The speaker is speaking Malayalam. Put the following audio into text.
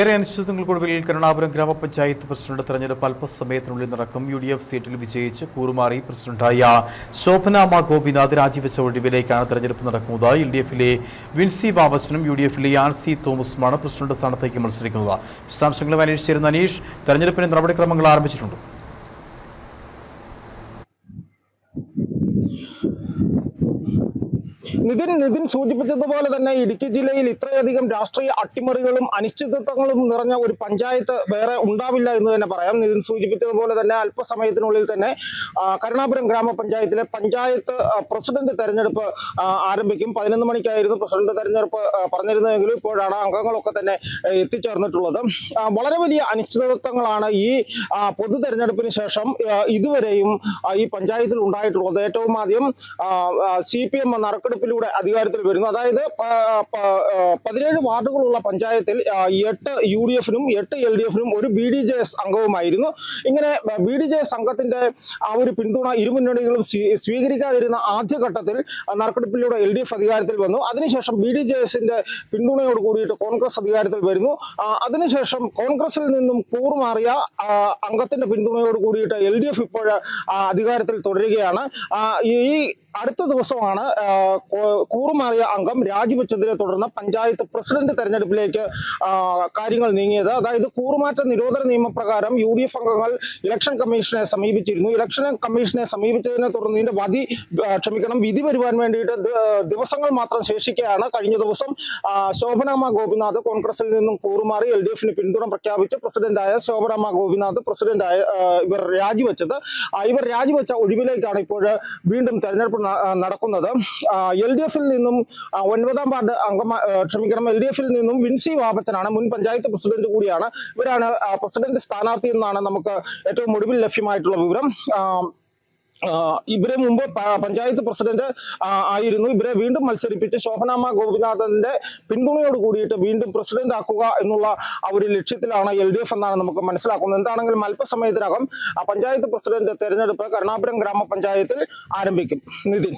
ഏറെ അനിശ്ചിതങ്ങൾക്കൊടുവിൽ കരുണാപുരം ഗ്രാമപഞ്ചായത്ത് പ്രസിഡന്റ് തെരഞ്ഞെടുപ്പ് അല്പസമയത്തിനുള്ളിൽ നടക്കും യു ഡി എഫ് സീറ്റിൽ വിജയിച്ച് കൂറുമാറി പ്രസിഡന്റായ ശോഭനാമ ഗോപിനാഥ് രാജിവെച്ച ഒഴിവിലേക്കാണ് തെരഞ്ഞെടുപ്പ് നടക്കുന്നത്. എൽ ഡി എഫിലെ വിൻസി ബാബച്ചനും യു ഡി എഫിലെ ആൻസി തോമസുമാണ് പ്രസിഡന്റ് സ്ഥാനത്തേക്ക് മത്സരിക്കുന്നത്. വിശദാംശങ്ങളും അന്വേഷിച്ചിരുന്ന ചേരുന്ന അനീഷ് തെരഞ്ഞെടുപ്പിന് നടപടിക്രമങ്ങൾ ആരംഭിച്ചിട്ടുണ്ട്. നിതിൻ നിതിൻ സൂചിപ്പിച്ചതുപോലെ തന്നെ ഇടുക്കി ജില്ലയിൽ ഇത്രയധികം രാഷ്ട്രീയ അട്ടിമറികളും അനിശ്ചിതത്വങ്ങളും നിറഞ്ഞ ഒരു പഞ്ചായത്ത് വേറെ ഉണ്ടാവില്ല എന്ന് തന്നെ പറയാം. നിതിൻ സൂചിപ്പിച്ചതുപോലെ തന്നെ അല്പസമയത്തിനുള്ളിൽ തന്നെ കരുണാപുരം ഗ്രാമപഞ്ചായത്തിലെ പഞ്ചായത്ത് പ്രസിഡന്റ് തെരഞ്ഞെടുപ്പ് ആരംഭിക്കും. പതിനൊന്ന് മണിക്കായിരുന്നു പ്രസിഡന്റ് തെരഞ്ഞെടുപ്പ് പറഞ്ഞിരുന്നതെങ്കിലും ഇപ്പോഴാണ് അംഗങ്ങളൊക്കെ തന്നെ എത്തിച്ചേർന്നിട്ടുള്ളത്. വളരെ വലിയ അനിശ്ചിതത്വങ്ങളാണ് ഈ പൊതു തെരഞ്ഞെടുപ്പിന് ശേഷം ഇതുവരെയും ഈ പഞ്ചായത്തിൽ ഉണ്ടായിട്ടുള്ളത്. ഏറ്റവും ആദ്യം സി പി എം നറുക്കെടുപ്പിലൂടെ അധികാരത്തിൽ വരുന്നു. അതായത് പതിനേഴ് വാർഡുകളുള്ള പഞ്ചായത്തിൽ എട്ട് യു ഡി എഫിനും എട്ട് എൽ ഡി എഫിനും ഒരു ബി ഡി ജെ എസ് അംഗവുമായിരുന്നു. ഇങ്ങനെ ബി ഡി ജെ എസ് അംഗത്തിന്റെ ആ ഒരു പിന്തുണ ഇരുമുന്നണികളും സ്വീ- സ്വീകരിക്കാതിരുന്ന ആദ്യഘട്ടത്തിൽ നറുക്കെടുപ്പിലൂടെ എൽ ഡി എഫ് അധികാരത്തിൽ വന്നു. അതിനുശേഷം ബി ഡി ജെ എസിന്റെ പിന്തുണയോട് കൂടിയിട്ട് കോൺഗ്രസ് അധികാരത്തിൽ വരുന്നു. അതിനുശേഷം കോൺഗ്രസിൽ നിന്നും കൂറുമാറിയ അംഗത്തിന്റെ പിന്തുണയോട് കൂടിയിട്ട് എൽ ഡി എഫ് ഇപ്പോൾ അധികാരത്തിൽ തുടരുകയാണ്. ഈ അടുത്ത ദിവസമാണ് കൂറുമാറിയ അംഗം രാജിവെച്ചതിനെ തുടർന്ന് പഞ്ചായത്ത് പ്രസിഡന്റ് തെരഞ്ഞെടുപ്പിലേക്ക് കാര്യങ്ങൾ നീങ്ങിയത്. അതായത് കൂറുമാറ്റ നിരോധന നിയമപ്രകാരം യു ഡി എഫ് അംഗങ്ങൾ ഇലക്ഷൻ കമ്മീഷനെ സമീപിച്ചിരുന്നു. ഇലക്ഷൻ കമ്മീഷനെ സമീപിച്ചതിനെ തുടർന്ന് ഇതിന്റെ വധി ക്ഷമിക്കണം വിധി വരുവാൻ വേണ്ടിയിട്ട് ദിവസങ്ങൾ മാത്രം ശേഷിക്കുകയാണ് കഴിഞ്ഞ ദിവസം ശോഭനാമ ഗോപിനാഥ് കോൺഗ്രസിൽ നിന്നും കൂറുമാറി എൽ ഡി എഫിന് പിന്തുണ പ്രഖ്യാപിച്ച് പ്രസിഡന്റായ ശോഭനാമ ഗോപിനാഥ് പ്രസിഡന്റായ ഇവർ രാജിവെച്ചത്. ഇവർ രാജിവെച്ച ഒഴിവിലേക്കാണ് ഇപ്പോൾ വീണ്ടും തെരഞ്ഞെടുപ്പ് നടക്കുന്നത്. എൽ ഡി എഫിൽ നിന്നും ഒൻപതാം വാർഡ് അംഗം ക്ഷമിക്കണം എൽ ഡി എഫിൽ നിന്നും വിൻസി വാബച്ചനാണ് മുൻ പഞ്ചായത്ത് പ്രസിഡന്റ് കൂടിയാണ്. ഇവരാണ് പ്രസിഡന്റ് സ്ഥാനാർത്ഥി എന്നാണ് നമുക്ക് ഏറ്റവും ഒടുവിൽ ലഭ്യമായിട്ടുള്ള വിവരം. ഇവരെ മുമ്പ് പഞ്ചായത്ത് പ്രസിഡന്റ് ആയിരുന്നു. ഇവരെ വീണ്ടും മത്സരിപ്പിച്ച് ശോഭനാമ ഗോപിനാഥന്റെ പിന്തുണയോട് കൂടിയിട്ട് വീണ്ടും പ്രസിഡന്റ് ആക്കുക എന്നുള്ള ഒരു ലക്ഷ്യത്തിലാണ് എൽ ഡി എഫ് എന്നാണ് നമുക്ക് മനസ്സിലാക്കുന്നത്. എന്താണെങ്കിലും അല്പസമയത്തിനകം പഞ്ചായത്ത് പ്രസിഡന്റ് തെരഞ്ഞെടുപ്പ് കരുണാപുരം ഗ്രാമപഞ്ചായത്തിൽ ആരംഭിക്കും. നിതിൻ.